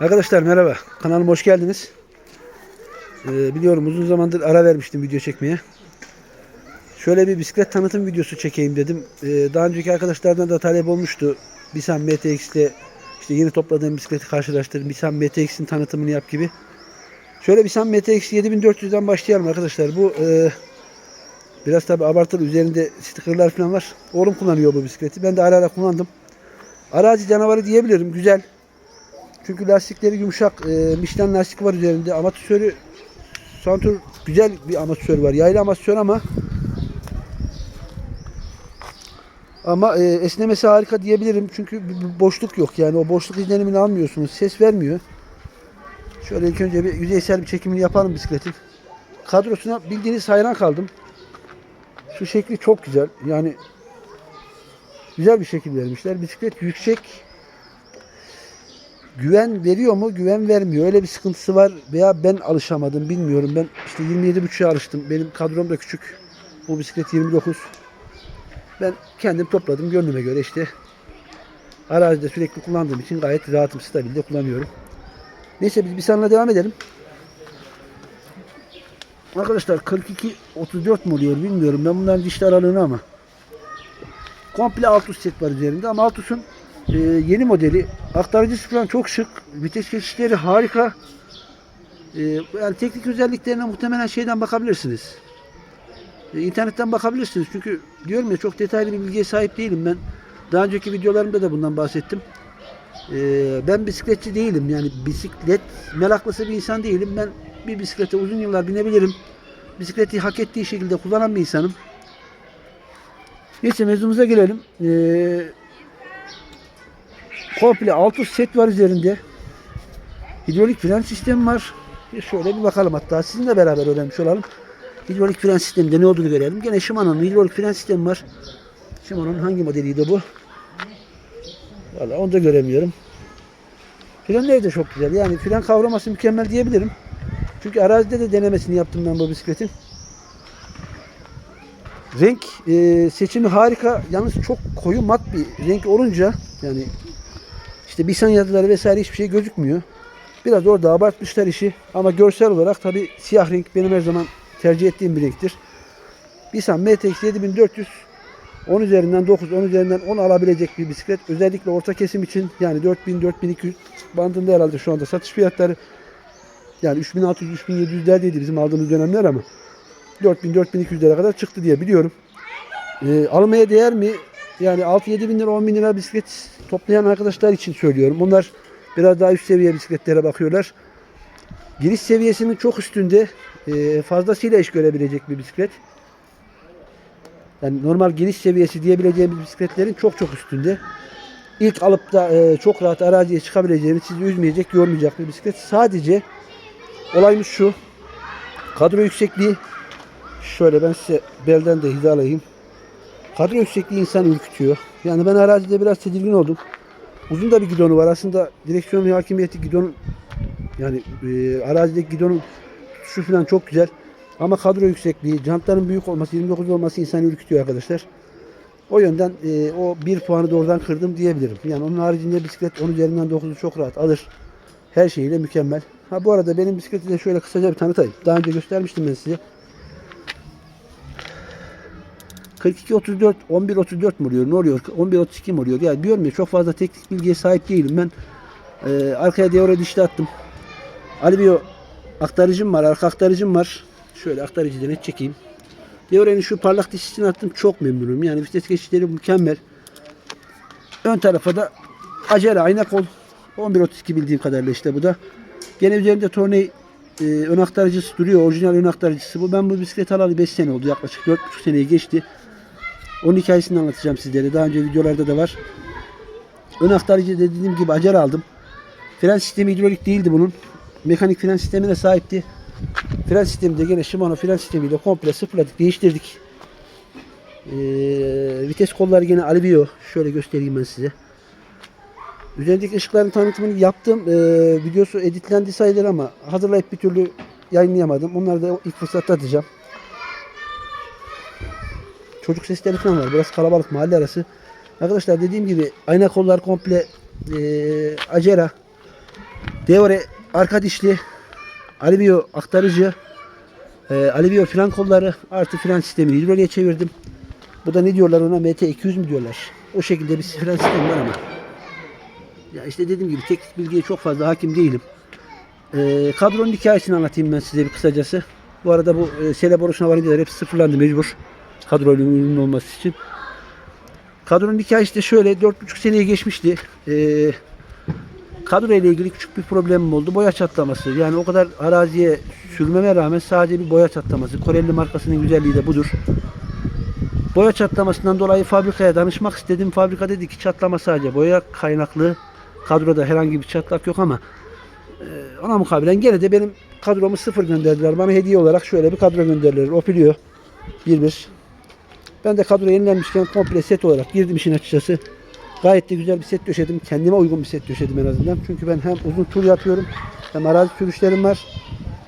Arkadaşlar merhaba. Kanalıma hoş geldiniz. Ee, biliyorum uzun zamandır ara vermiştim video çekmeye. Şöyle bir bisiklet tanıtım videosu çekeyim dedim. Ee, daha önceki arkadaşlardan da talep olmuştu. Bisan MTX ile işte yeni topladığım bisikleti karşılaştırdım. Bisan MTX'in tanıtımını yap gibi. Şöyle Bisan MTX 7400'den başlayalım arkadaşlar. Bu e, biraz tabi abartılı. Üzerinde stickerlar falan var. Oğlum kullanıyor bu bisikleti. Ben de ara ara kullandım. Arazi canavarı diyebilirim. Güzel. Çünkü lastikleri yumuşak. E, Michelin lastik var üzerinde. Amatörü Santur güzel bir amatör var. Yaylı amatör ama ama e, esnemesi harika diyebilirim. Çünkü bir, bir boşluk yok. Yani o boşluk izlenimini almıyorsunuz. Ses vermiyor. Şöyle ilk önce bir yüzeysel bir çekimini yapalım bisikletin. Kadrosuna bildiğiniz hayran kaldım. Şu şekli çok güzel. Yani güzel bir şekil vermişler. Bisiklet yüksek güven veriyor mu? Güven vermiyor. Öyle bir sıkıntısı var veya ben alışamadım bilmiyorum. Ben işte 27.5'e alıştım. Benim kadrom da küçük. Bu bisiklet 29. Ben kendim topladım gönlüme göre işte. Arazide sürekli kullandığım için gayet rahatım, stabilde kullanıyorum. Neyse biz bir sana devam edelim. Arkadaşlar 42 34 mu oluyor bilmiyorum. Ben bunların diş aralığını ama. Komple Altus set var üzerinde ama Altus'un e, yeni modeli. Aktarıcısı falan çok şık. Vites geçişleri harika. E, yani teknik özelliklerine muhtemelen şeyden bakabilirsiniz. E, internetten bakabilirsiniz. Çünkü diyorum ya çok detaylı bir bilgiye sahip değilim ben. Daha önceki videolarımda da bundan bahsettim. E, ben bisikletçi değilim. Yani bisiklet meraklısı bir insan değilim. Ben bir bisiklete uzun yıllar binebilirim. Bisikleti hak ettiği şekilde kullanan bir insanım. Neyse mevzumuza gelelim. Ee, komple 6 set var üzerinde. Hidrolik fren sistemi var. Şöyle bir bakalım hatta sizinle beraber öğrenmiş olalım. Hidrolik fren sisteminde ne olduğunu görelim. Gene Shimano'nun hidrolik fren sistemi var. Shimano'nun hangi modeliydi bu? Valla onu da göremiyorum. Frenleri de çok güzel. Yani fren kavraması mükemmel diyebilirim. Çünkü arazide de denemesini yaptım ben bu bisikletin. Renk e, seçimi harika. Yalnız çok koyu mat bir renk olunca yani işte Bisan yazıları vesaire hiçbir şey gözükmüyor. Biraz orada abartmışlar işi ama görsel olarak tabi siyah renk benim her zaman tercih ettiğim bir renktir. Bisan MTX 7400 10 üzerinden 9, 10 üzerinden 10 alabilecek bir bisiklet. Özellikle orta kesim için yani 4000 4200 bandında herhalde şu anda satış fiyatları yani 3600 3700 lerdeydi bizim aldığımız dönemler ama 4000 4200 lira kadar çıktı diye biliyorum. Ee, almaya değer mi? Yani 6-7 bin lira 10 bin lira bisiklet toplayan arkadaşlar için söylüyorum. Onlar biraz daha üst seviye bisikletlere bakıyorlar. Giriş seviyesinin çok üstünde e, fazlasıyla iş görebilecek bir bisiklet. Yani normal giriş seviyesi diyebileceğimiz bisikletlerin çok çok üstünde. İlk alıp da e, çok rahat araziye çıkabileceğiniz, sizi üzmeyecek, yormayacak bir bisiklet. Sadece olayımız şu. Kadro yüksekliği şöyle ben size belden de hizalayayım. Kadro yüksekliği insanı ürkütüyor. Yani ben arazide biraz tedirgin oldum. Uzun da bir gidonu var. Aslında direksiyon hakimiyeti gidon yani e, arazideki gidonun şu falan çok güzel. Ama kadro yüksekliği, jantların büyük olması, 29 olması insanı ürkütüyor arkadaşlar. O yönden e, o bir puanı da oradan kırdım diyebilirim. Yani onun haricinde bisiklet 10 üzerinden 9'u çok rahat alır. Her şeyiyle mükemmel. Ha bu arada benim bisikleti de şöyle kısaca bir tanıtayım. Daha önce göstermiştim ben size. 42 34 11 34 mu oluyor? Ne oluyor? 11 32 mi oluyor? Yani diyorum ya çok fazla teknik bilgiye sahip değilim. Ben e, arkaya devre dişli attım. Alibio aktarıcım var, arka aktarıcım var. Şöyle aktarıcıdan net çekeyim. Devrenin şu parlak dişisini attım. Çok memnunum. Yani vites geçişleri mükemmel. Ön tarafa da acele ayna kol. 11.32 bildiğim kadarıyla işte bu da. Gene üzerinde Torney e, ön aktarıcısı duruyor. Orijinal ön aktarıcısı bu. Ben bu bisikleti alalı 5 sene oldu. Yaklaşık 4,5 seneyi geçti. Onun hikayesini anlatacağım sizlere. Daha önce videolarda da var. Ön aktarıcı dediğim gibi acele aldım. Fren sistemi hidrolik değildi bunun. Mekanik fren sistemine sahipti. Fren sistemi de gene Shimano fren sistemiyle komple sıfırladık, değiştirdik. Ee, vites kolları gene Alivio. Şöyle göstereyim ben size. Üzerindeki ışıkların tanıtımını yaptım. Ee, videosu editlendi sayılır ama hazırlayıp bir türlü yayınlayamadım. Onları da ilk fırsatta atacağım. Çocuk sesleri falan var. Biraz kalabalık mahalle arası. Arkadaşlar dediğim gibi ayna kollar komple e, Acera. Deore arka dişli. Alivio aktarıcı. E, Alivio fren kolları artı fren sistemi hidroliğe çevirdim. Bu da ne diyorlar ona? MT200 mü diyorlar? O şekilde bir fren sistemi var ama. Ya işte dediğim gibi teknik bilgiye çok fazla hakim değilim. E, kadronun hikayesini anlatayım ben size bir kısacası. Bu arada bu e, sele borusuna varınca hep sıfırlandı mecbur. Kadroyla uyumlu olması için. Kadronun hikayesi de şöyle 4,5 seneye geçmişti. Ee, kadro ile ilgili küçük bir problemim oldu. Boya çatlaması. Yani o kadar araziye sürmeme rağmen sadece bir boya çatlaması. Koreli markasının güzelliği de budur. Boya çatlamasından dolayı fabrikaya danışmak istedim. Fabrika dedi ki çatlama sadece boya kaynaklı. Kadroda herhangi bir çatlak yok ama e, ona mukabilen gene de benim kadromu sıfır gönderdiler. Bana hediye olarak şöyle bir kadro gönderdiler. Opilio 1-1. Ben de kadro yenilenmişken komple set olarak girdim işin açıkçası. Gayet de güzel bir set döşedim. Kendime uygun bir set döşedim en azından. Çünkü ben hem uzun tur yapıyorum hem arazi sürüşlerim var.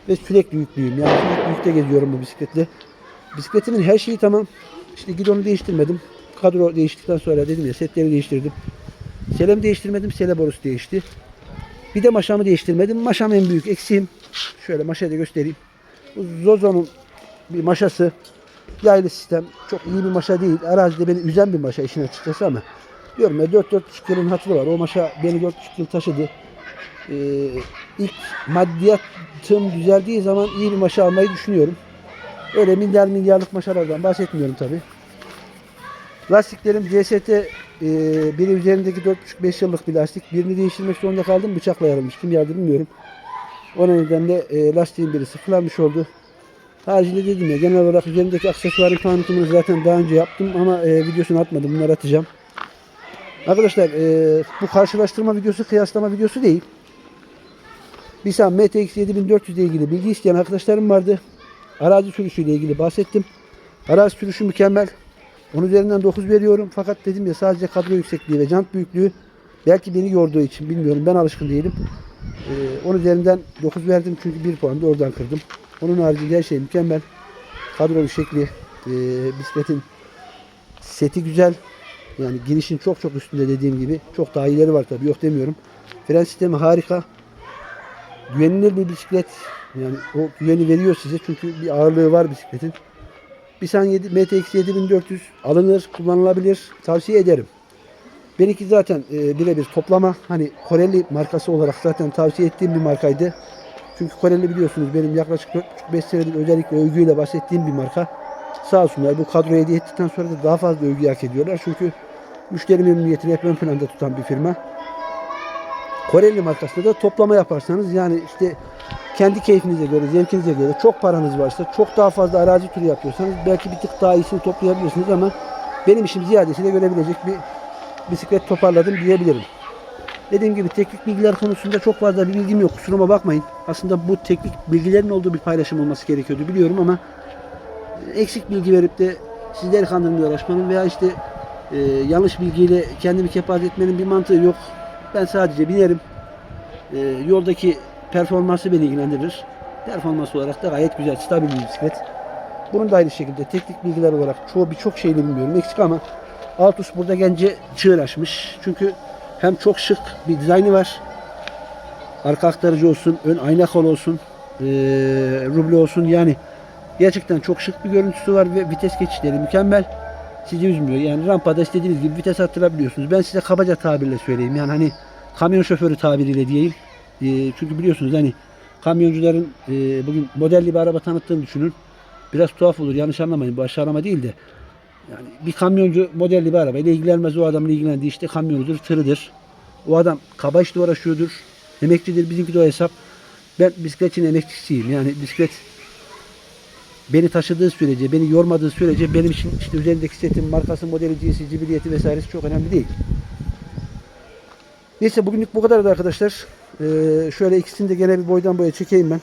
Ve sürekli yüklüyüm. Yani sürekli yükte geziyorum bu bisikletle. Bisikletimin her şeyi tamam. İşte gidonu değiştirmedim. Kadro değiştikten sonra dedim ya setleri değiştirdim. Selem değiştirmedim. Sele borusu değişti. Bir de maşamı değiştirmedim. Maşam en büyük eksiğim. Şöyle maşayı da göstereyim. Bu Zozo'nun bir maşası. Yaylı sistem. Çok iyi bir maşa değil. Arazide beni üzen bir maşa işin açıkçası ama. Diyorum ya 4-4,5 yılın hatırı var. O maşa beni 4,5 yıl taşıdı. Ee, ilk maddiyatım düzeldiği zaman iyi bir maşa almayı düşünüyorum. Öyle milyar milyarlık maşalardan bahsetmiyorum tabi. Lastiklerim CST e, biri üzerindeki 4,5-5 yıllık bir lastik. Birini değiştirmek zorunda kaldım. Bıçakla yarılmış. Kim yardı bilmiyorum. O nedenle e, lastiğin biri sıfırlanmış oldu. Haricinde dedim ya genel olarak üzerindeki aksesuarın tanıtımını zaten daha önce yaptım ama e, videosunu atmadım. Bunları atacağım. Arkadaşlar e, bu karşılaştırma videosu kıyaslama videosu değil. Bir MTX 7400 ile ilgili bilgi isteyen arkadaşlarım vardı. Arazi sürüşü ile ilgili bahsettim. Arazi sürüşü mükemmel. Onun üzerinden 9 veriyorum. Fakat dedim ya sadece kadro yüksekliği ve jant büyüklüğü belki beni yorduğu için bilmiyorum. Ben alışkın değilim. Ee, onun üzerinden 9 verdim çünkü 1 puan da oradan kırdım. Onun haricinde her şey mükemmel. Kadrolu şekli, e, bisikletin seti güzel. Yani girişin çok çok üstünde dediğim gibi. Çok daha iyileri var tabii yok demiyorum. Fren sistemi harika. Güvenilir bir bisiklet. Yani o güveni veriyor size çünkü bir ağırlığı var bisikletin. Bisan 7, MTX 7400 alınır, kullanılabilir. Tavsiye ederim. Benimki zaten e, birebir toplama. Hani Koreli markası olarak zaten tavsiye ettiğim bir markaydı. Çünkü Koreli biliyorsunuz benim yaklaşık 4,5 senedir özellikle övgüyle bahsettiğim bir marka. Sağ olsunlar bu kadroyu hediye ettikten sonra da daha fazla övgü hak ediyorlar. Çünkü müşteri memnuniyetini hep ön planda tutan bir firma. Koreli markasında da toplama yaparsanız yani işte kendi keyfinize göre, zevkinize göre çok paranız varsa, çok daha fazla arazi turu yapıyorsanız belki bir tık daha iyisini toplayabilirsiniz ama benim işim ziyadesiyle görebilecek bir bisiklet toparladım diyebilirim. Dediğim gibi teknik bilgiler konusunda çok fazla bir bilgim yok. Kusuruma bakmayın. Aslında bu teknik bilgilerin olduğu bir paylaşım olması gerekiyordu biliyorum ama eksik bilgi verip de sizleri kandırmaya uğraşmanın veya işte e, yanlış bilgiyle kendimi kepaze etmenin bir mantığı yok. Ben sadece binerim. E, yoldaki performansı beni ilgilendirir. Performans olarak da gayet güzel, stabil bir bisiklet. Bunun da aynı şekilde teknik bilgiler olarak çoğu birçok şeyini bilmiyorum eksik ama Altus burada gence çığır açmış. Çünkü hem çok şık bir dizaynı var. Arka aktarıcı olsun, ön ayna kol olsun, ee, ruble olsun yani gerçekten çok şık bir görüntüsü var ve vites geçişleri mükemmel. Sizi üzmüyor. Yani rampada istediğiniz gibi vites arttırabiliyorsunuz. Ben size kabaca tabirle söyleyeyim. Yani hani kamyon şoförü tabiriyle diyeyim. E, çünkü biliyorsunuz hani kamyoncuların e, bugün modelli bir araba tanıttığını düşünün. Biraz tuhaf olur. Yanlış anlamayın. Bu aşağılama değil de. Yani bir kamyoncu modelli bir arabayla ilgilenmez. O adamın ilgilendiği işte kamyonudur, tırıdır. O adam kaba işle uğraşıyordur. Emeklidir. Bizimki de o hesap. Ben bisikletin emekçisiyim. Yani bisiklet beni taşıdığı sürece, beni yormadığı sürece benim için işte üzerindeki setin markası, modeli, cinsi, cibiliyeti vesairesi çok önemli değil. Neyse bugünlük bu kadardı arkadaşlar. Ee, şöyle ikisini de gene bir boydan boya çekeyim ben.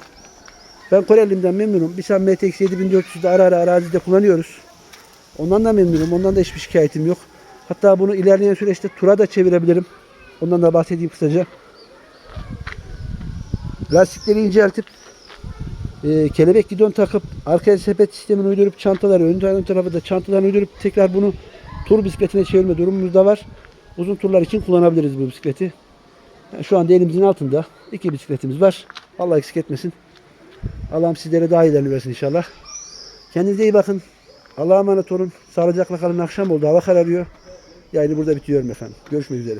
Ben Korelim'den memnunum. Bir MTX 7400'de ara ara arazide kullanıyoruz. Ondan da memnunum. Ondan da hiçbir şikayetim yok. Hatta bunu ilerleyen süreçte tura da çevirebilirim. Ondan da bahsedeyim kısaca. Lastikleri inceltip e, kelebek gidon takıp arkaya sepet sistemini uydurup çantaları ön, tarafı da çantalarını uydurup tekrar bunu tur bisikletine çevirme durumumuz da var. Uzun turlar için kullanabiliriz bu bisikleti. Yani şu anda elimizin altında iki bisikletimiz var. Allah eksik etmesin. Allah'ım sizlere daha iyilerini versin inşallah. Kendinize iyi bakın. Allah'a emanet olun. Sağlıcakla kalın. Akşam oldu. Hava kararıyor. Yayını burada bitiriyorum efendim. Görüşmek üzere.